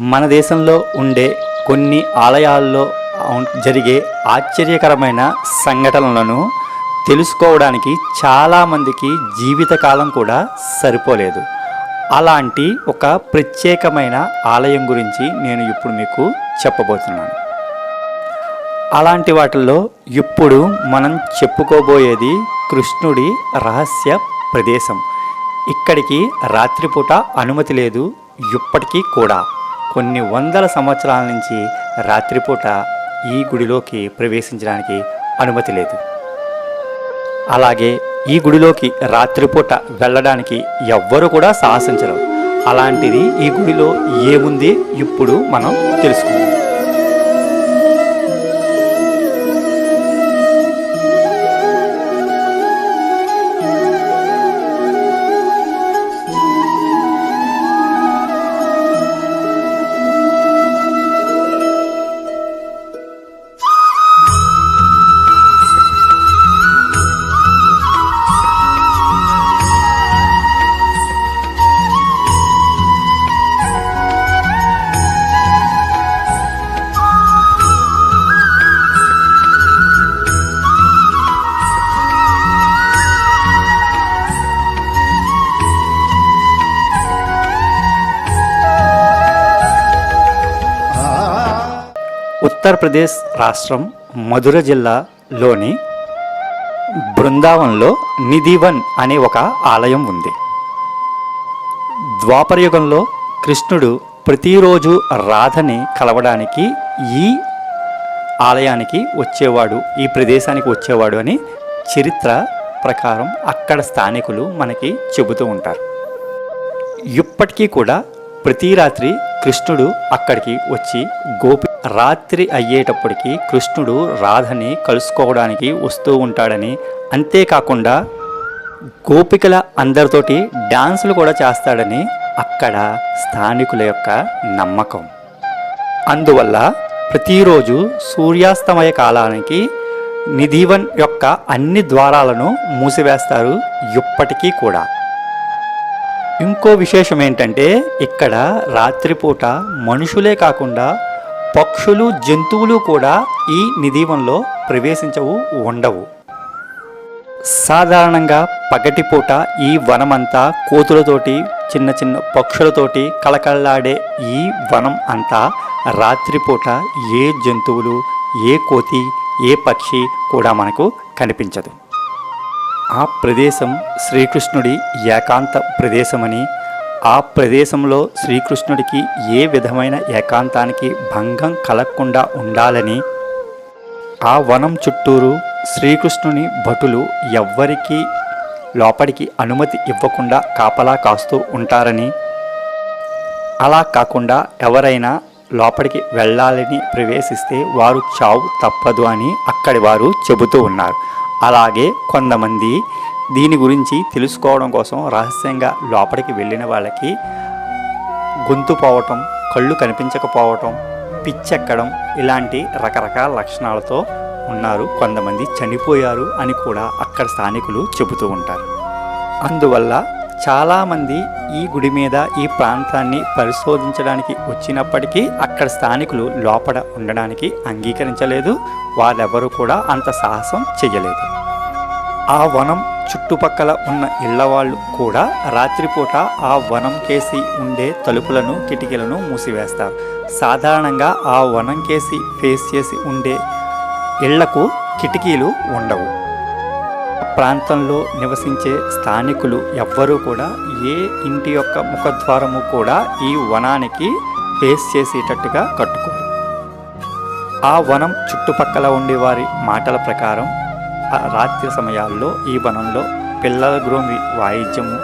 మన దేశంలో ఉండే కొన్ని ఆలయాల్లో జరిగే ఆశ్చర్యకరమైన సంఘటనలను తెలుసుకోవడానికి చాలామందికి జీవితకాలం కూడా సరిపోలేదు. అలాంటి ఒక ప్రత్యేకమైన ఆలయం గురించి నేను ఇప్పుడు మీకు చెప్పబోతున్నాను. అలాంటి వాటిల్లో ఇప్పుడు మనం చెప్పుకోబోయేది కృష్ణుడి రహస్య ప్రదేశం. ఇక్కడికి రాత్రిపూట అనుమతి లేదు ఇప్పటికీ కూడా. కొన్ని వందల సంవత్సరాల నుంచి రాత్రిపూట ఈ గుడిలోకి ప్రవేశించడానికి అనుమతి లేదు. అలాగే ఈ గుడిలోకి రాత్రిపూట వెళ్ళడానికి ఎవ్వరు కూడా సాహసించరు. అలాంటిది ఈ గుడిలో ఏముంది? ఇప్పుడు మనం తెలుసుకుందాం. ఉత్తరప్రదేశ్ రాష్ట్రం మధుర జిల్లాలోని బృందావన్లో నిధివన్ అనే ఒక ఆలయం ఉంది. ద్వాపరయుగంలో కృష్ణుడు ప్రతిరోజు రాధని కలవడానికి ఈ ఆలయానికి వచ్చేవాడు ఈ ప్రదేశానికి వచ్చేవాడు అని చరిత్ర ప్రకారం అక్కడ స్థానికులు మనకి చెబుతూ ఉంటారు. ఇప్పటికీ కూడా ప్రతి రాత్రి కృష్ణుడు అక్కడికి వచ్చి గోపి రాత్రి అయ్యేటప్పటికి కృష్ణుడు రాధని కలుసుకోవడానికి వస్తూ ఉంటాడని అంతేకాకుండా గోపికల అందరితోటి డాన్సులు కూడా చేస్తాడని అక్కడ స్థానికుల యొక్క నమ్మకం. అందువల్ల ప్రతిరోజు సూర్యాస్తమయ కాలానికి నిధివన్ యొక్క అన్ని ద్వారాలను మూసివేస్తారు ఇప్పటికీ కూడా. ఇంకో విశేషం ఏంటంటే ఇక్కడ రాత్రిపూట మనుషులే కాకుండా పక్షులు జంతువులు కూడా ఈ నిధివంలో ప్రవేశించవు ఉండవు. సాధారణంగా పగటిపూట ఈ వనమంతా కోతులతోటి చిన్న చిన్న పక్షులతోటి కళకళలాడే ఈ వనం అంతా రాత్రిపూట ఏ జంతువులు ఏ కోతి ఏ పక్షి కూడా మనకు కనిపించదు. ఆ ప్రదేశం శ్రీకృష్ణుడి ఏకాంత ప్రదేశమని ఆ ప్రదేశంలో శ్రీకృష్ణుడికి ఏ విధమైన ఏకాంతానికి భంగం కలగకుండా ఉండాలని ఆ వనం చుట్టూరు శ్రీకృష్ణుని భటులు ఎవ్వరికీ లోపలికి అనుమతి ఇవ్వకుండా కాపలా కాస్తూ ఉంటారని అలా కాకుండా ఎవరైనా లోపలికి వెళ్ళాలని ప్రవేశిస్తే వారు చావు తప్పదు అని అక్కడి వారు చెబుతూ ఉన్నారు. అలాగే కొంతమంది దీని గురించి తెలుసుకోవడం కోసం రహస్యంగా లోపలికి వెళ్ళిన వాళ్ళకి గొంతు పోవటం కళ్ళు కనిపించకపోవటం పిచ్చెక్కడం ఇలాంటి రకరకాల లక్షణాలతో ఉన్నారు. కొంతమంది చనిపోయారు అని కూడా అక్కడ స్థానికులు చెబుతూ ఉంటారు. అందువల్ల చాలామంది ఈ గుడి మీద ఈ ప్రాంతాన్ని పరిశోధించడానికి వచ్చినప్పటికీ అక్కడ స్థానికులు లోపల ఉండడానికి అంగీకరించలేదు. వాళ్ళెవరూ కూడా అంత సాహసం చెయ్యలేదు. ఆ వనం చుట్టుపక్కల ఉన్న ఇళ్ళవాళ్ళు కూడా రాత్రిపూట ఆ వనం కేసి ఉండే తలుపులను కిటికీలను మూసివేస్తారు. సాధారణంగా ఆ వనం కేసి ఫేస్ చేసి ఉండే ఇళ్ళకు కిటికీలు ఉండవు. ప్రాంతంలో నివసించే స్థానికులు ఎవ్వరూ కూడా ఏ ఇంటి యొక్క ముఖద్వారము కూడా ఈ వనానికి ఫేస్ చేసేటట్టుగా కట్టుకోరు. ఆ వనం చుట్టుపక్కల ఉండే వారి మాటల ప్రకారం రాత్రి సమయాల్లో ఈ వనంలో పిల్లల గ్రోమి వాయిద్యము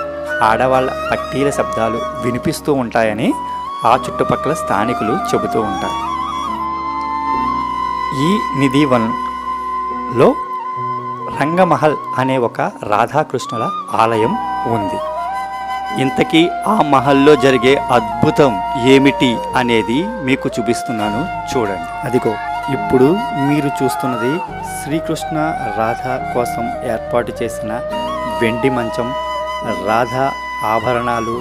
ఆడవాళ్ళ పట్టీల శబ్దాలు వినిపిస్తూ ఉంటాయని ఆ చుట్టుపక్కల స్థానికులు చెబుతూ ఉంటారు. ఈ నిధి వన్లో రంగమహల్ అనే ఒక రాధాకృష్ణుల ఆలయం ఉంది. ఇంతకీ ఆ మహల్లో జరిగే అద్భుతం ఏమిటి అనేది మీకు చూపిస్తున్నాను. చూడండి. అదిగో. ఇప్పుడు మీరు చూస్తున్నది శ్రీకృష్ణ రాధ కోసం ఏర్పాటు చేసిన వెండి మంచం రాధ ఆభరణాలు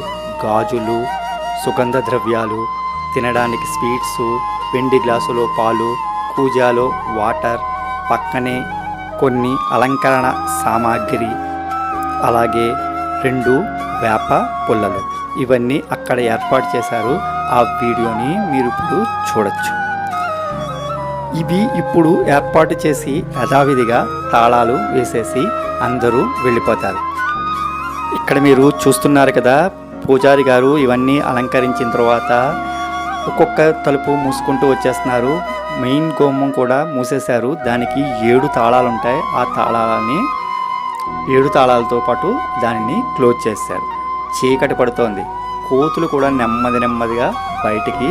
గాజులు సుగంధ ద్రవ్యాలు తినడానికి స్వీట్స్ వెండి గ్లాసులో పాలు కూజాలో వాటర్ పక్కనే కొన్ని అలంకరణ సామాగ్రి అలాగే రెండు వేప పుల్లలు. ఇవన్నీ అక్కడ ఏర్పాటు చేశారు. ఆ వీడియోని మీరు ఇప్పుడు చూడొచ్చు. ఇవి ఇప్పుడు ఏర్పాటు చేసి యథావిధిగా తాళాలు వేసేసి అందరూ వెళ్ళిపోతారు. ఇక్కడ మీరు చూస్తున్నారు కదా పూజారి గారు ఇవన్నీ అలంకరించిన తర్వాత ఒక్కొక్క తలుపు మూసుకుంటూ వచ్చేస్తున్నారు. మెయిన్ గోమం కూడా మూసేశారు. దానికి ఏడు తాళాలు ఉంటాయి. ఆ తాళాలని ఏడు తాళాలతో పాటు దానిని క్లోజ్ చేశారు. చీకటి పడుతోంది. కోతులు కూడా నెమ్మది నెమ్మదిగా బయటికి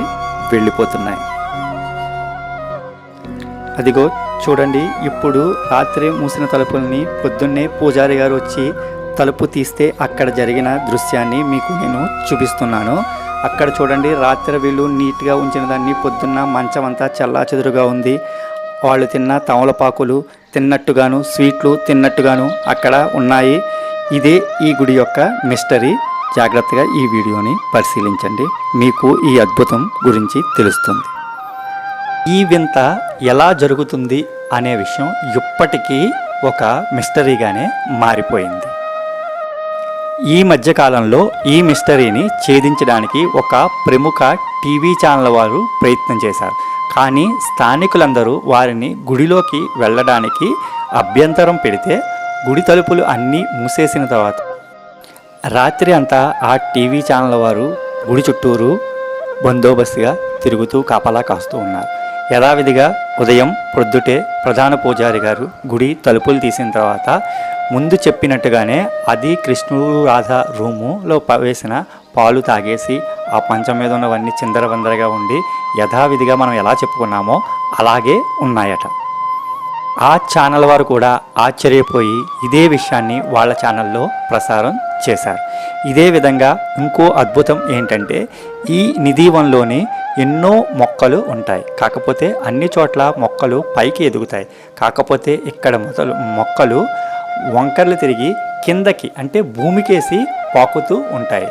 వెళ్ళిపోతున్నాయి. అదిగో చూడండి ఇప్పుడు రాత్రి మూసిన తలుపుల్ని పొద్దున్నే పూజారి గారు వచ్చి తలుపు తీస్తే అక్కడ జరిగిన దృశ్యాన్ని మీకు నేను చూపిస్తున్నాను. అక్కడ చూడండి రాత్రి వీళ్ళు నీట్గా ఉంచిన దాన్ని పొద్దున్న మంచం అంతా చల్లాచెదురుగా ఉంది. వాళ్ళు తిన్న తమలపాకులు తిన్నట్టుగాను స్వీట్లు తిన్నట్టుగాను అక్కడ ఉన్నాయి. ఇదే ఈ గుడి యొక్క మిస్టరీ. జాగ్రత్తగా ఈ వీడియోని పరిశీలించండి. మీకు ఈ అద్భుతం గురించి తెలుస్తుంది. ఈ వింత ఎలా జరుగుతుంది అనే విషయం ఇప్పటికీ ఒక మిస్టరీగానే మారిపోయింది. ఈ మధ్యకాలంలో ఈ మిస్టరీని ఛేదించడానికి ఒక ప్రముఖ టీవీ ఛానల్ వారు ప్రయత్నం చేశారు. కానీ స్థానికులందరూ వారిని గుడిలోకి వెళ్ళడానికి అభ్యంతరం పెడితే గుడి తలుపులు అన్నీ మూసేసిన తర్వాత రాత్రి అంతా ఆ టీవీ ఛానల్ వారు గుడి చుట్టూరు బందోబస్తుగా తిరుగుతూ కాపలా కాస్తూ ఉన్నారు. యథావిధిగా ఉదయం ప్రొద్దుటే ప్రధాన పూజారి గారు గుడి తలుపులు తీసిన తర్వాత ముందు చెప్పినట్టుగానే అది కృష్ణుడు రాధ రూములో వేసిన పాలు తాగేసి ఆ పంచం మీద ఉన్నవన్నీ చిందరవందరగా ఉండి యథావిధిగా మనం ఎలా చెప్పుకున్నామో అలాగే ఉన్నాయట. ఆ ఛానల్ వారు కూడా ఆశ్చర్యపోయి ఇదే విషయాన్ని వాళ్ళ ఛానల్లో ప్రసారం చేశారు. ఇదే విధంగా ఇంకో అద్భుతం ఏంటంటే ఈ నిధివనంలోని ఎన్నో మొక్కలు ఉంటాయి. కాకపోతే అన్ని చోట్ల మొక్కలు పైకి ఎదుగుతాయి. కాకపోతే ఇక్కడ మొదలు మొక్కలు వంకర్లు తిరిగి కిందకి అంటే భూమికేసి పాకుతూ ఉంటాయి.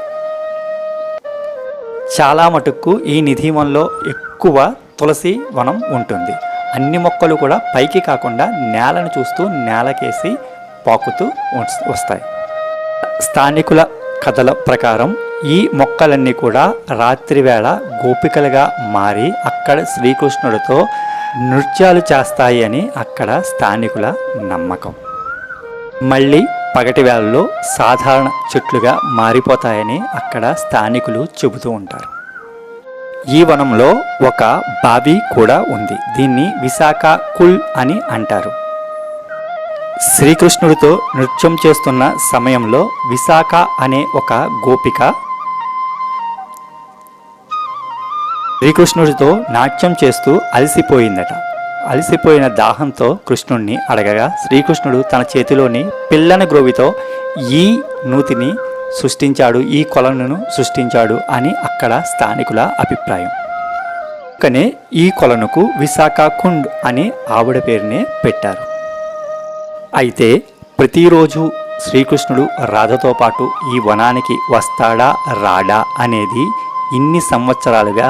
చాలా మటుకు ఈ నిధివనంలో ఎక్కువ తులసి వనం ఉంటుంది. అన్ని మొక్కలు కూడా పైకి కాకుండా నేలను చూస్తూ నేలకేసి పాకుతూ వస్తాయి. స్థానికుల కథల ప్రకారం ఈ మొక్కలన్నీ కూడా రాత్రివేళ గోపికలుగా మారి అక్కడ శ్రీకృష్ణుడితో నృత్యాలు చేస్తాయి అని అక్కడ స్థానికుల నమ్మకం. మళ్ళీ పగటి వేళల్లో సాధారణ చెట్లుగా మారిపోతాయని అక్కడ స్థానికులు చెబుతూ ఉంటారు. ఈ వనంలో ఒక బావి కూడా ఉంది. దీన్ని విశాఖ కుల్ అని అంటారు. శ్రీకృష్ణుడితో నృత్యం చేస్తున్న సమయంలో విశాఖ అనే ఒక గోపిక శ్రీకృష్ణుడితో నాట్యం చేస్తూ అలసిపోయిందట. అలసిపోయిన దాహంతో కృష్ణుణ్ణి అడగగా శ్రీకృష్ణుడు తన చేతిలోని పిల్లని గ్రోవితో ఈ నూతిని సృష్టించాడు ఈ కొలను సృష్టించాడు అని అక్కడ స్థానికుల అభిప్రాయం. కనే ఈ కొలనుకు విశాఖ కుండ్ అని ఆవిడ పేరునే పెట్టారు. అయితే ప్రతిరోజు శ్రీకృష్ణుడు రాధతో పాటు ఈ వనానికి వస్తాడా రాడా అనేది ఇన్ని సంవత్సరాలుగా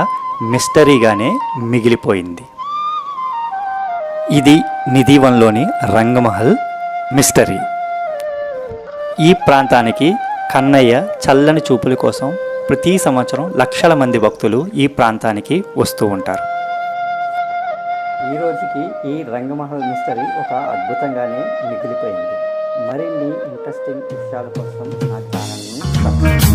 మిస్టరీగానే మిగిలిపోయింది. ఇది నిధివన్లోని రంగమహల్ మిస్టరీ. ఈ ప్రాంతానికి కన్నయ్య చల్లని చూపుల కోసం ప్రతి సంవత్సరం లక్షల మంది భక్తులు ఈ ప్రాంతానికి వస్తూ ఉంటారు. ఈ రోజుకి ఈ రంగమహల్ మిస్టరీ ఒక అద్భుతంగానే మిగిలిపోయింది. మరిన్ని ఇంట్రెస్టింగ్ విషయాల కోసం నా ఛానల్ని సబ్స్క్రైబ్